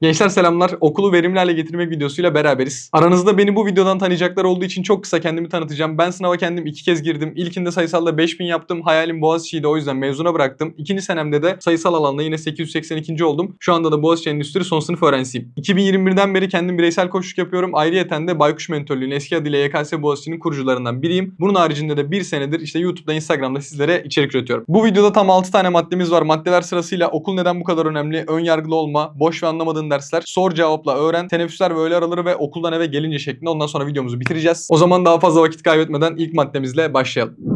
Gençler selamlar. Okulu verimli hale getirmek videosuyla beraberiz. Aranızda beni bu videodan tanıyacaklar olduğu için çok kısa kendimi tanıtacağım. Ben sınava kendim iki kez girdim. İlkinde sayısalda 5000 yaptım. Hayalim Boğaziçi'ydi o yüzden mezuna bıraktım. İkinci senemde de sayısal alanda yine 882. oldum. Şu anda da Boğaziçi Endüstri son sınıf öğrencisiyim. 2021'den beri kendim bireysel koçluk yapıyorum. Ayrıyeten de Baykuş Mentörlüğü'nün eski adıyla YKS Boğaziçi'nin kurucularından biriyim. Bunun haricinde de bir senedir işte YouTube'da, Instagram'da sizlere içerik üretiyorum. Bu videoda tam 6 tane maddemiz var. Maddeler sırasıyla okul neden bu kadar önemli, ön yargılı olma, boş ve anlamadığın dersler, sor cevapla öğren, teneffüsler ve öğle araları ve okuldan eve gelince şeklinde ondan sonra videomuzu bitireceğiz. O zaman daha fazla vakit kaybetmeden ilk maddemizle başlayalım.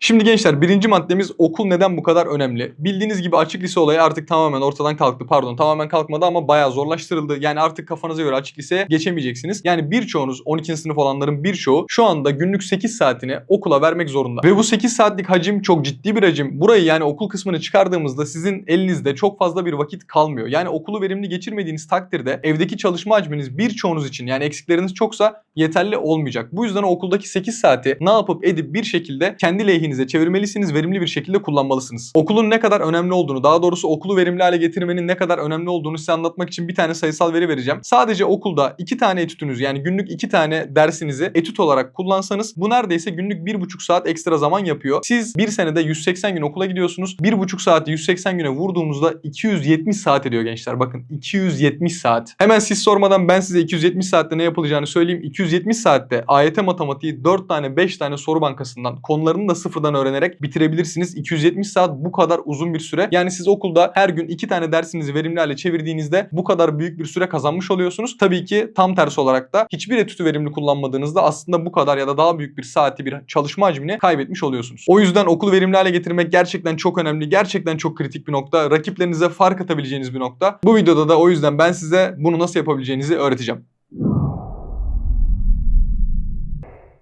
Şimdi gençler birinci maddemiz okul neden bu kadar önemli? Bildiğiniz gibi açık lise olayı artık tamamen ortadan kalktı. Pardon tamamen kalkmadı ama bayağı zorlaştırıldı. Yani artık kafanıza göre açık liseye geçemeyeceksiniz. Yani birçoğunuz 12. sınıf olanların birçoğu şu anda günlük 8 saatini okula vermek zorunda. Ve bu 8 saatlik hacim çok ciddi bir hacim. Burayı yani okul kısmını çıkardığımızda sizin elinizde çok fazla bir vakit kalmıyor. Yani okulu verimli geçirmediğiniz takdirde evdeki çalışma hacminiz birçoğunuz için yani eksikleriniz çoksa yeterli olmayacak. Bu yüzden okuldaki 8 saati ne yapıp edip bir şekilde kendi lehinize çevirmelisiniz, verimli bir şekilde kullanmalısınız. Okulun ne kadar önemli olduğunu, daha doğrusu okulu verimli hale getirmenin ne kadar önemli olduğunu size anlatmak için bir tane sayısal veri vereceğim. Sadece okulda iki tane etütünüz yani günlük iki tane dersinizi etüt olarak kullansanız bu neredeyse günlük bir buçuk saat ekstra zaman yapıyor. Siz bir senede 180 gün okula gidiyorsunuz. Bir buçuk saati 180 güne vurduğumuzda 270 saat ediyor gençler. Bakın 270 saat. Hemen siz sormadan ben size 270 saatte ne yapılacağını söyleyeyim. 270 saatte AYT matematiği 4 tane 5 tane soru bankasından konularını da sıfırdan öğrenerek bitirebilirsiniz. 270 saat bu kadar uzun bir süre. Yani siz okulda her gün 2 tane dersinizi verimli hale çevirdiğinizde bu kadar büyük bir süre kazanmış oluyorsunuz. Tabii ki tam tersi olarak da hiçbir etütü verimli kullanmadığınızda aslında bu kadar ya da daha büyük bir saati bir çalışma hacmini kaybetmiş oluyorsunuz. O yüzden okulu verimli hale getirmek gerçekten çok önemli. Gerçekten çok kritik bir nokta. Rakiplerinize fark atabileceğiniz bir nokta. Bu videoda da o yüzden ben size bunu nasıl yapabileceğinizi öğreteceğim.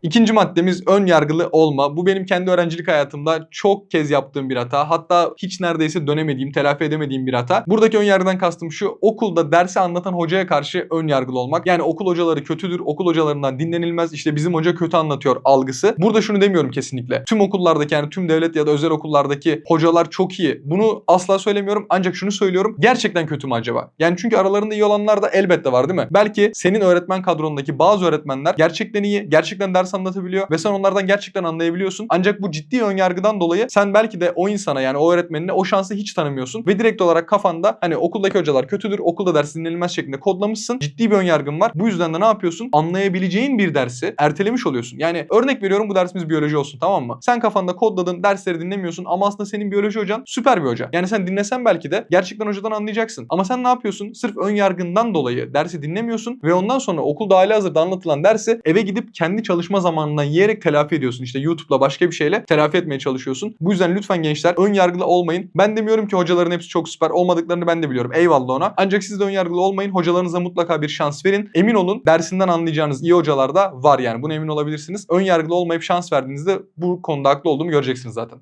İkinci maddemiz ön yargılı olma. Bu benim kendi öğrencilik hayatımda çok kez yaptığım bir hata. Hatta hiç neredeyse dönemediğim, telafi edemediğim bir hata. Buradaki ön yargıdan kastım şu. Okulda dersi anlatan hocaya karşı ön yargılı olmak. Yani okul hocaları kötüdür, okul hocalarından dinlenilmez. İşte bizim hoca kötü anlatıyor algısı. Burada şunu demiyorum kesinlikle. Tüm okullardaki yani tüm devlet ya da özel okullardaki hocalar çok iyi. Bunu asla söylemiyorum. Ancak şunu söylüyorum. Gerçekten kötü mü acaba? Yani çünkü aralarında iyi olanlar da elbette var değil mi? Belki senin öğretmen kadrondaki bazı öğretmenler gerçekten iyi, gerçekten ders anlatabiliyor ve sen onlardan gerçekten anlayabiliyorsun. Ancak bu ciddi önyargıdan dolayı sen belki de o insana yani o öğretmenine o şansı hiç tanımıyorsun ve direkt olarak kafanda hani okuldaki hocalar kötüdür, okulda ders dinlenilmez şeklinde kodlamışsın. Ciddi bir önyargın var. Bu yüzden de ne yapıyorsun? Anlayabileceğin bir dersi ertelemiş oluyorsun. Yani örnek veriyorum bu dersimiz biyoloji olsun tamam mı? Sen kafanda kodladın, dersleri dinlemiyorsun ama aslında senin biyoloji hocan süper bir hoca. Yani sen dinlesen belki de gerçekten hocadan anlayacaksın. Ama sen ne yapıyorsun? Sırf önyargından dolayı dersi dinlemiyorsun ve ondan sonra okulda hali hazırda anlatılan dersi eve gidip kendi çalışma zamanından yiyerek telafi ediyorsun. İşte YouTube'la başka bir şeyle telafi etmeye çalışıyorsun. Bu yüzden lütfen gençler ön yargılı olmayın. Ben demiyorum ki hocaların hepsi çok süper olmadıklarını ben de biliyorum. Eyvallah ona. Ancak siz de ön yargılı olmayın. Hocalarınıza mutlaka bir şans verin. Emin olun dersinden anlayacağınız iyi hocalar da var yani. Buna emin olabilirsiniz. Ön yargılı olmayıp şans verdiğinizde bu konuda haklı olduğumu göreceksiniz zaten.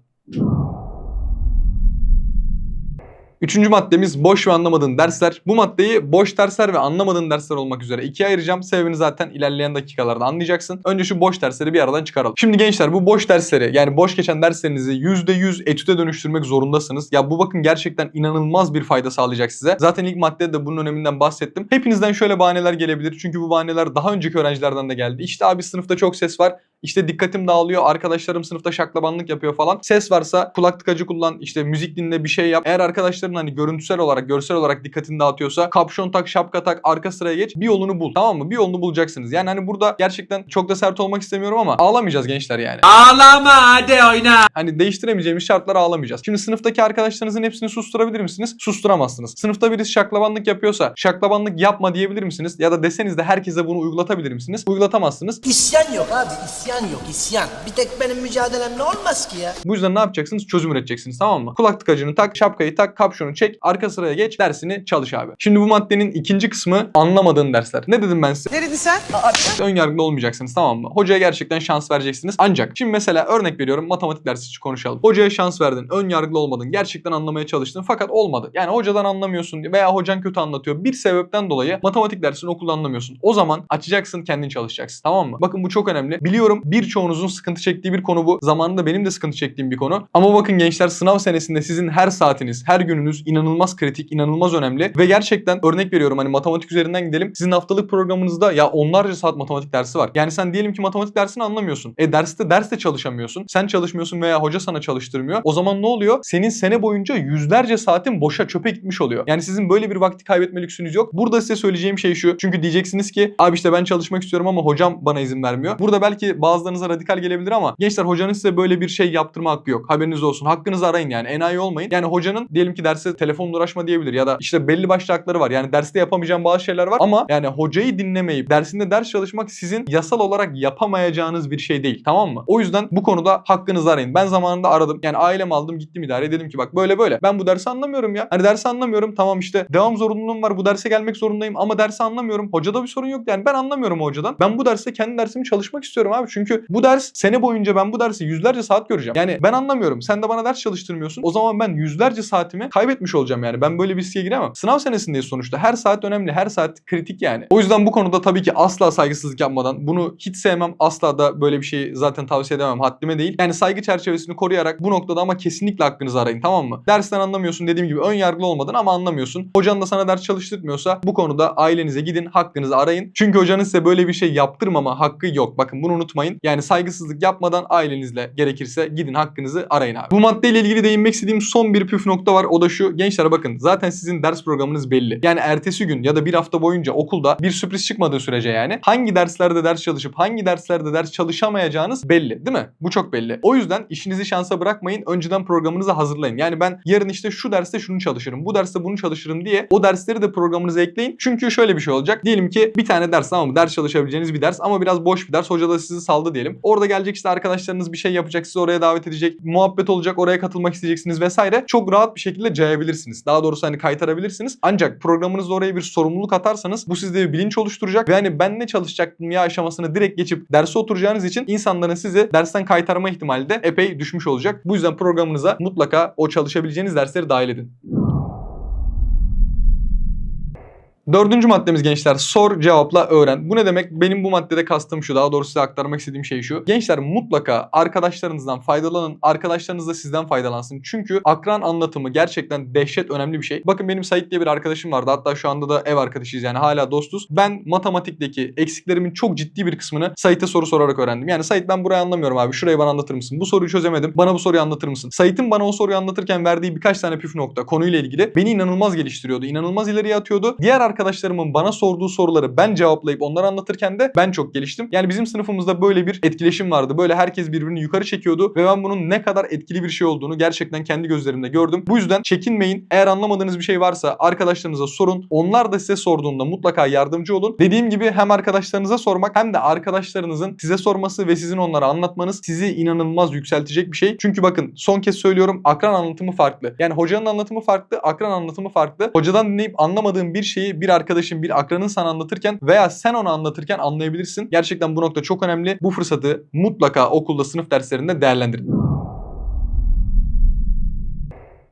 Üçüncü maddemiz boş ve anlamadığın dersler. Bu maddeyi boş dersler ve anlamadığın dersler olmak üzere ikiye ayıracağım. Sebebini zaten ilerleyen dakikalarda anlayacaksın. Önce şu boş dersleri bir aradan çıkaralım. Şimdi gençler bu boş dersleri yani boş geçen derslerinizi %100 etüde dönüştürmek zorundasınız. Ya bu bakın gerçekten inanılmaz bir fayda sağlayacak size. Zaten ilk maddede de bunun öneminden bahsettim. Hepinizden şöyle bahaneler gelebilir. Çünkü bu bahaneler daha önceki öğrencilerden de geldi. İşte abi sınıfta çok ses var. İşte dikkatim dağılıyor. Arkadaşlarım sınıfta şaklabanlık yapıyor falan. Ses varsa kulak tıkacı kullan. işte müzik dinle bir şey yap. Eğer arkadaşların hani görüntüsel olarak, görsel olarak dikkatini dağıtıyorsa kapşon tak, şapka tak, arka sıraya geç. Bir yolunu bul. Tamam mı? Bir yolunu bulacaksınız. Yani hani burada gerçekten çok da sert olmak istemiyorum ama ağlamayacağız gençler yani. Ağlama hadi oyna. Hani değiştiremeyeceğimiz şartlara ağlamayacağız. Şimdi sınıftaki arkadaşlarınızın hepsini susturabilir misiniz? Susturamazsınız. Sınıfta birisi şaklabanlık yapıyorsa şaklabanlık yapma diyebilir misiniz? Ya da deseniz de herkese bunu uygulatabilir misiniz? Uygulatamazsınız. İsyan yok abi isyan yok isyan. Bir tek benim mücadelemle olmaz ki ya. Bu yüzden ne yapacaksınız? Çözüm üreteceksiniz tamam mı? Kulak tıkacını tak, şapkayı tak, kapşonu çek, arka sıraya geç, dersini çalış abi. Şimdi bu maddenin ikinci kısmı anlamadığın dersler. Ne dedim ben size? Ne dedin sen? Ön yargılı olmayacaksınız tamam mı? Hocaya gerçekten şans vereceksiniz. Ancak şimdi mesela örnek veriyorum matematik dersi için konuşalım. Hocaya şans verdin, ön yargılı olmadın, gerçekten anlamaya çalıştın fakat olmadı. Yani hocadan anlamıyorsun veya hocan kötü anlatıyor. Bir sebepten dolayı matematik dersini okulda anlamıyorsun. O zaman açacaksın kendin çalışacaksın tamam mı? Bakın bu çok önemli. Biliyorum birçoğunuzun sıkıntı çektiği bir konu bu. Zamanında benim de sıkıntı çektiğim bir konu. Ama bakın gençler sınav senesinde sizin her saatiniz, her gününüz günümüz inanılmaz kritik, inanılmaz önemli ve gerçekten örnek veriyorum hani matematik üzerinden gidelim. Sizin haftalık programınızda ya onlarca saat matematik dersi var. Yani sen diyelim ki matematik dersini anlamıyorsun. E derste derste çalışamıyorsun. Sen çalışmıyorsun veya hoca sana çalıştırmıyor. O zaman ne oluyor? Senin sene boyunca yüzlerce saatin boşa çöpe gitmiş oluyor. Yani sizin böyle bir vakti kaybetme lüksünüz yok. Burada size söyleyeceğim şey şu. Çünkü diyeceksiniz ki abi işte ben çalışmak istiyorum ama hocam bana izin vermiyor. Burada belki bazılarınıza radikal gelebilir ama gençler hocanın size böyle bir şey yaptırma hakkı yok. Haberiniz olsun. Hakkınızı arayın yani. Enayi olmayın. Yani hocanın diyelim ki derse telefonla uğraşma diyebilir ya da işte belli başlı hakları var. Yani derste yapamayacağım bazı şeyler var ama yani hocayı dinlemeyip dersinde ders çalışmak sizin yasal olarak yapamayacağınız bir şey değil. Tamam mı? O yüzden bu konuda hakkınızı arayın. Ben zamanında aradım. Yani ailemi aldım gittim idare dedim ki bak böyle böyle. Ben bu dersi anlamıyorum ya. Hani dersi anlamıyorum. Tamam işte devam zorunluluğum var. Bu derse gelmek zorundayım ama dersi anlamıyorum. Hocada bir sorun yok. Yani ben anlamıyorum hocadan. Ben bu derste kendi dersimi çalışmak istiyorum abi. Çünkü bu ders sene boyunca ben bu dersi yüzlerce saat göreceğim. Yani ben anlamıyorum. Sen de bana ders çalıştırmıyorsun. O zaman ben yüzlerce saatimi kaybetmiş olacağım yani. Ben böyle bir riske giremem. Sınav senesindeyiz sonuçta. Her saat önemli. Her saat kritik yani. O yüzden bu konuda tabii ki asla saygısızlık yapmadan bunu hiç sevmem. Asla da böyle bir şey zaten tavsiye edemem. Haddime değil. Yani saygı çerçevesini koruyarak bu noktada ama kesinlikle hakkınızı arayın tamam mı? Dersten anlamıyorsun dediğim gibi ön yargılı olmadan ama anlamıyorsun. Hocan da sana ders çalıştırmıyorsa bu konuda ailenize gidin hakkınızı arayın. Çünkü hocanın size böyle bir şey yaptırmama hakkı yok. Bakın bunu unutmayın. Yani saygısızlık yapmadan ailenizle gerekirse gidin hakkınızı arayın abi. Bu maddeyle ilgili değinmek istediğim son bir püf nokta var. O da şu. Gençler bakın zaten sizin ders programınız belli. Yani ertesi gün ya da bir hafta boyunca okulda bir sürpriz çıkmadığı sürece yani hangi derslerde ders çalışıp hangi derslerde ders çalışamayacağınız belli değil mi? Bu çok belli. O yüzden işinizi şansa bırakmayın. Önceden programınızı hazırlayın. Yani ben yarın işte şu derste şunu çalışırım. Bu derste bunu çalışırım diye o dersleri de programınıza ekleyin. Çünkü şöyle bir şey olacak. Diyelim ki bir tane ders tamam mı? Ders çalışabileceğiniz bir ders ama biraz boş bir ders. Hoca da sizi saldı diyelim. Orada gelecek işte arkadaşlarınız bir şey yapacak. Sizi oraya davet edecek. Muhabbet olacak. Oraya katılmak isteyeceksiniz vesaire. Çok rahat bir şekilde cayabilirsiniz. Daha doğrusu hani kaytarabilirsiniz. Ancak programınızda oraya bir sorumluluk atarsanız bu sizde bir bilinç oluşturacak ve hani ben ne çalışacaktım ya aşamasını direkt geçip derse oturacağınız için insanların sizi dersten kaytarma ihtimali de epey düşmüş olacak. Bu yüzden programınıza mutlaka o çalışabileceğiniz dersleri dahil edin. Dördüncü maddemiz gençler sor cevapla öğren. Bu ne demek? Benim bu maddede kastım şu daha doğrusu size aktarmak istediğim şey şu. Gençler mutlaka arkadaşlarınızdan faydalanın. Arkadaşlarınız da sizden faydalansın. Çünkü akran anlatımı gerçekten dehşet önemli bir şey. Bakın benim Sait diye bir arkadaşım vardı. Hatta şu anda da ev arkadaşıyız yani hala dostuz. Ben matematikteki eksiklerimin çok ciddi bir kısmını Sait'e soru sorarak öğrendim. Yani Sait ben burayı anlamıyorum abi. Şurayı bana anlatır mısın? Bu soruyu çözemedim. Bana bu soruyu anlatır mısın? Sait'in bana o soruyu anlatırken verdiği birkaç tane püf nokta konuyla ilgili beni inanılmaz geliştiriyordu. İnanılmaz ileriye atıyordu. Diğer arkadaşlarımın bana sorduğu soruları ben cevaplayıp onlara anlatırken de ben çok geliştim. Yani bizim sınıfımızda böyle bir etkileşim vardı. Böyle herkes birbirini yukarı çekiyordu ve ben bunun ne kadar etkili bir şey olduğunu gerçekten kendi gözlerimle gördüm. Bu yüzden çekinmeyin. Eğer anlamadığınız bir şey varsa arkadaşlarınıza sorun. Onlar da size sorduğunda mutlaka yardımcı olun. Dediğim gibi hem arkadaşlarınıza sormak hem de arkadaşlarınızın size sorması ve sizin onlara anlatmanız sizi inanılmaz yükseltecek bir şey. Çünkü bakın son kez söylüyorum akran anlatımı farklı. Yani hocanın anlatımı farklı, akran anlatımı farklı. Hocadan dinleyip anlamadığın bir şeyi bir arkadaşın, bir akranın sana anlatırken veya sen onu anlatırken anlayabilirsin. Gerçekten bu nokta çok önemli. Bu fırsatı mutlaka okulda sınıf derslerinde değerlendirin.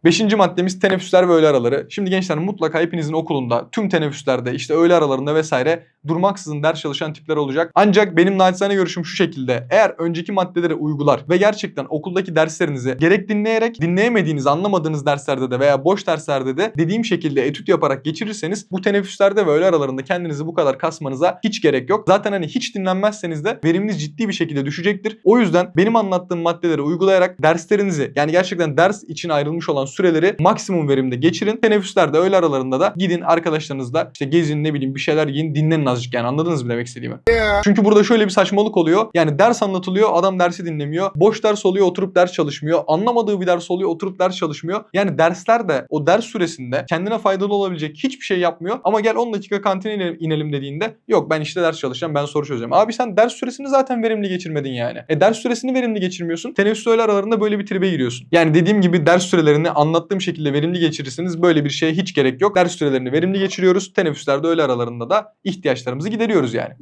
Beşinci maddemiz teneffüsler ve öğle araları. Şimdi gençler mutlaka hepinizin okulunda tüm teneffüslerde işte öğle aralarında vesaire durmaksızın ders çalışan tipler olacak. Ancak benim naçizane görüşüm şu şekilde. Eğer önceki maddeleri uygular ve gerçekten okuldaki derslerinizi gerek dinleyerek dinleyemediğiniz anlamadığınız derslerde de veya boş derslerde de dediğim şekilde etüt yaparak geçirirseniz bu teneffüslerde ve öğle aralarında kendinizi bu kadar kasmanıza hiç gerek yok. Zaten hani hiç dinlenmezseniz de veriminiz ciddi bir şekilde düşecektir. O yüzden benim anlattığım maddeleri uygulayarak derslerinizi yani gerçekten ders için ayrılmış olan süreleri maksimum verimde geçirin. Teneffüslerde öğle aralarında da gidin arkadaşlarınızla işte gezin ne bileyim bir şeyler yiyin dinlenin azıcık yani anladınız mı demek istediğimi? Çünkü burada şöyle bir saçmalık oluyor. Yani ders anlatılıyor adam dersi dinlemiyor. Boş ders oluyor oturup ders çalışmıyor. Anlamadığı bir ders oluyor oturup ders çalışmıyor. Yani dersler de o ders süresinde kendine faydalı olabilecek hiçbir şey yapmıyor. Ama gel 10 dakika kantine inelim, dediğinde yok ben işte ders çalışacağım ben soru çözeceğim. Abi sen ders süresini zaten verimli geçirmedin yani. E ders süresini verimli geçirmiyorsun. Teneffüs öğle aralarında böyle bir tribe giriyorsun. Yani dediğim gibi ders sürelerini anlattığım şekilde verimli geçirirsiniz. Böyle bir şeye hiç gerek yok. Ders sürelerini verimli geçiriyoruz. Teneffüslerde öğle aralarında da ihtiyaçlarımızı gideriyoruz yani.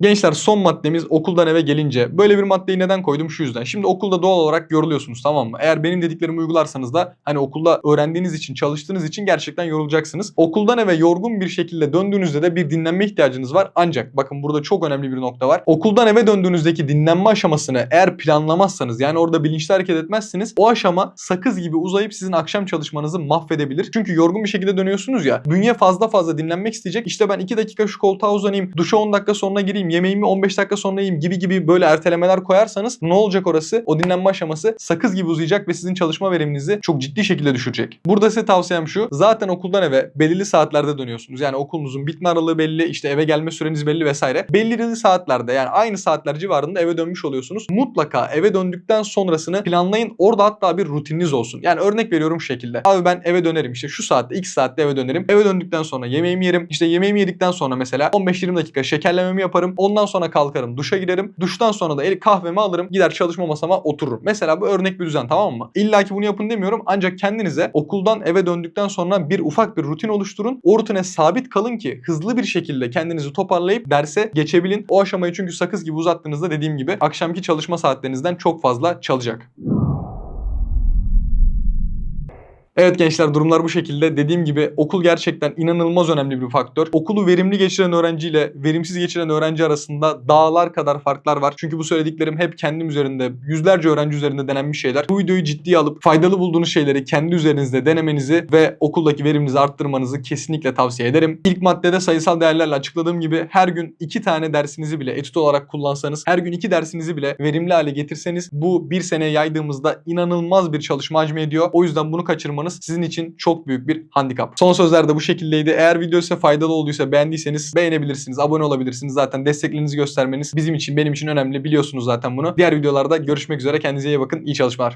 Gençler son maddemiz okuldan eve gelince. Böyle bir maddeyi neden koydum? Şu yüzden. Şimdi okulda doğal olarak yoruluyorsunuz tamam mı? Eğer benim dediklerimi uygularsanız da hani okulda öğrendiğiniz için, çalıştığınız için gerçekten yorulacaksınız. Okuldan eve yorgun bir şekilde döndüğünüzde de bir dinlenme ihtiyacınız var. Ancak bakın burada çok önemli bir nokta var. Okuldan eve döndüğünüzdeki dinlenme aşamasını eğer planlamazsanız yani orada bilinçli hareket etmezseniz o aşama sakız gibi uzayıp sizin akşam çalışmanızı mahvedebilir. Çünkü yorgun bir şekilde dönüyorsunuz ya. Bünye fazla fazla dinlenmek isteyecek. İşte ben 2 dakika şu koltuğa uzanayım, duşa 10 dakika sonra gireyim, yemeğimi 15 dakika sonra yiyeyim gibi gibi böyle ertelemeler koyarsanız ne olacak orası? O dinlenme aşaması sakız gibi uzayacak ve sizin çalışma veriminizi çok ciddi şekilde düşürecek. Burada size tavsiyem şu. Zaten okuldan eve belirli saatlerde dönüyorsunuz. Yani okulunuzun bitme aralığı belli, işte eve gelme süreniz belli vesaire. Belirli saatlerde yani aynı saatler civarında eve dönmüş oluyorsunuz. Mutlaka eve döndükten sonrasını planlayın. Orada hatta bir rutininiz olsun. Yani örnek veriyorum şekilde. Abi ben eve dönerim işte şu saatte, x saatte eve dönerim. Eve döndükten sonra yemeğimi yerim. İşte yemeğimi yedikten sonra mesela 15-20 dakika şekerlememi yaparım. Ondan sonra kalkarım, duşa girerim. Duştan sonra da el kahvemi alırım. Gider çalışma masama otururum. Mesela bu örnek bir düzen tamam mı? İlla ki bunu yapın demiyorum. Ancak kendinize okuldan eve döndükten sonra bir ufak bir rutin oluşturun. O rutine sabit kalın ki hızlı bir şekilde kendinizi toparlayıp derse geçebilin. O aşamayı çünkü sakız gibi uzattığınızda dediğim gibi akşamki çalışma saatlerinizden çok fazla çalacak. Evet gençler durumlar bu şekilde. Dediğim gibi okul gerçekten inanılmaz önemli bir faktör. Okulu verimli geçiren öğrenciyle verimsiz geçiren öğrenci arasında dağlar kadar farklar var. Çünkü bu söylediklerim hep kendim üzerinde, yüzlerce öğrenci üzerinde denenmiş şeyler. Bu videoyu ciddiye alıp faydalı bulduğunuz şeyleri kendi üzerinizde denemenizi ve okuldaki veriminizi arttırmanızı kesinlikle tavsiye ederim. İlk maddede sayısal değerlerle açıkladığım gibi her gün iki tane dersinizi bile etüt olarak kullansanız, her gün iki dersinizi bile verimli hale getirseniz bu bir seneye yaydığımızda inanılmaz bir çalışma hacmi ediyor. O yüzden bunu kaçırmanız sizin için çok büyük bir handikap. Son sözler de bu şekildeydi. Eğer video size faydalı olduysa beğendiyseniz beğenebilirsiniz, abone olabilirsiniz. Zaten desteklerinizi göstermeniz bizim için benim için önemli. Biliyorsunuz zaten bunu. Diğer videolarda görüşmek üzere. Kendinize iyi bakın. İyi çalışmalar.